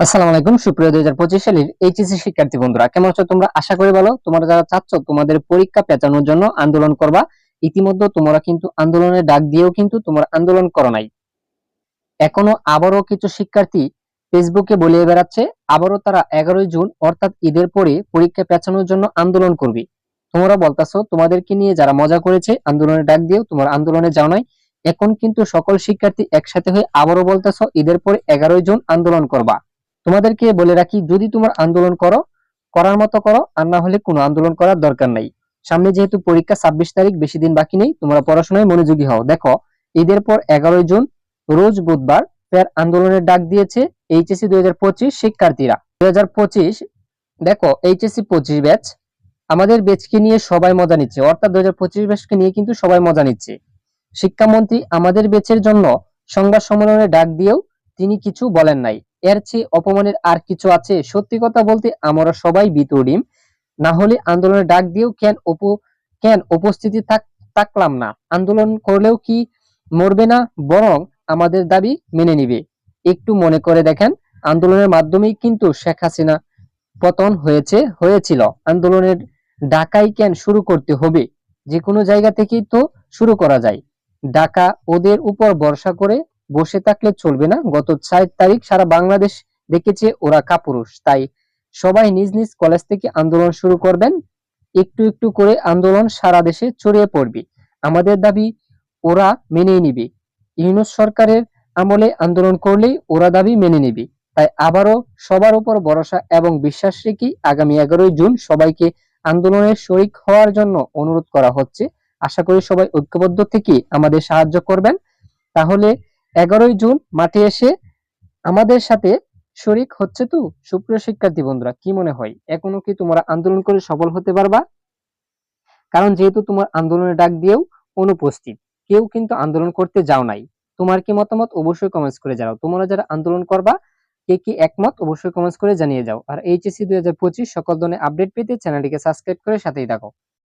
আসসালামু আলাইকুম, সুপ্রিয় দুই হাজার পঁচিশ সালের এইচএসসি শিক্ষার্থী বন্ধুরা, কেমন আছো তোমরা? আশা করি বলো তোমরা যারা চাচ্ছ তোমাদের পরীক্ষা পেঁচানোর জন্য আন্দোলন করবা, ইতিমধ্যে তোমরা কিন্তু আন্দোলনের ডাক দিয়েও কিন্তু তোমরা আন্দোলন করো নাই। এখনও আবারও কিছু শিক্ষার্থী ফেসবুকে বলে বেড়াচ্ছে, আবারও তারা এগারোই জুন, অর্থাৎ ঈদের পরে পরীক্ষা পেঁচানোর জন্য আন্দোলন করবে। তোমরা বলতাছো, তোমাদেরকে নিয়ে যারা মজা করেছে, আন্দোলনের ডাক দিয়েও তোমরা আন্দোলনে যাও নাই। এখন কিন্তু সকল শিক্ষার্থী একসাথে হয়ে আবারও বলতেছো, ঈদের পরে এগারোই জুন আন্দোলন করবা। তোমাদেরকে বলে রাখি, যদি তোমার আন্দোলন করো, করার মতো করো, আর না হলে কোনো আন্দোলন করার দরকার নাই। সামনে যেহেতু পরীক্ষা ছাব্বিশ তারিখ, বেশি দিন বাকি নেই, তোমরা পড়াশোনায় মনোযোগী হও। দেখো, ঈদের পর এগারোই জুন, রোজ বুধবার ফের আন্দোলনের ডাক দিয়েছে এইচএসসি দুই হাজার পঁচিশ শিক্ষার্থীরা। দুই হাজার পঁচিশ, দেখো, এইচএসসি পঁচিশ ব্যাচ, আমাদের ব্যাচকে নিয়ে সবাই মজা নিচ্ছে। অর্থাৎ দুই হাজার পঁচিশ ব্যাচকে নিয়ে কিন্তু সবাই মজা নিচ্ছে। শিক্ষামন্ত্রী আমাদের ব্যাচের জন্য সংবাদ সম্মেলনে ডাক দিয়েও তিনি কিছু বলেন নাই। এর চেয়ে অপমানের আর কিছু আছে? সত্যি কথা বলতে আমরা সবাই বিতডিম না হলে আন্দোলনের ডাক দিয়েও কেন কেন উপস্থিতি থাকলাম না? আন্দোলন করলেও কি মরবে না? বরং আমাদের দাবি মেনে নিবে। একটু মনে করে দেখেন, আন্দোলনের মাধ্যমেই কিন্তু শেখ হাসিনা পতন হয়েছে, হয়েছিল। আন্দোলনের ডাকাই কেন শুরু করতে হবে? যে কোনো জায়গা থেকেই তো শুরু করা যায়। ডাকা ওদের উপর ভরসা করে বসে থাকলে চলবে না। গত চার তারিখ সারা বাংলাদেশ দেখেছে ওরা কাপুরুষ। তাই সবাই নিজ নিজ কলেজ থেকে আন্দোলন শুরু করবেন। একটু একটু করে আন্দোলন সারা দেশে ছড়িয়ে পড়বে। আমাদের দাবি, ওরা মেনেই নিবে। ইউনুস সরকারের আমলে আন্দোলন করলেই ওরা দাবি মেনে নিবে। তাই আবারও সবার উপর ভরসা এবং বিশ্বাস রেখেই আগামী এগারোই জুন সবাইকে আন্দোলনের শরিক হওয়ার জন্য অনুরোধ করা হচ্ছে। আশা করি সবাই ঐক্যবদ্ধ থেকে আমাদের সাহায্য করবেন। তাহলে এগারোই জুন মাঠে এসে আমাদের সাথে শরিক হচ্ছে তো? সুপ্রিয় শিক্ষার্থী বন্ধুরা, কি মনে হয়? এখনও কি তোমরা আন্দোলন করে সফল হতে পারবা? কারণ যেহেতু তোমার আন্দোলনের ডাক দিয়েও অনুপস্থিত, কেউ কিন্তু আন্দোলন করতে যাও নাই। তোমার কি মতামত? অবশ্যই কমেন্টস করে জানাও। তোমরা যারা আন্দোলন করবা, কে কি একমত? অবশ্যই কমেন্টস করে জানিয়ে যাও। আর এইচএসসি দুই সকল ধরনের আপডেট পেতে চ্যানেলটিকে সাবস্ক্রাইব করে সাথেই থাকো।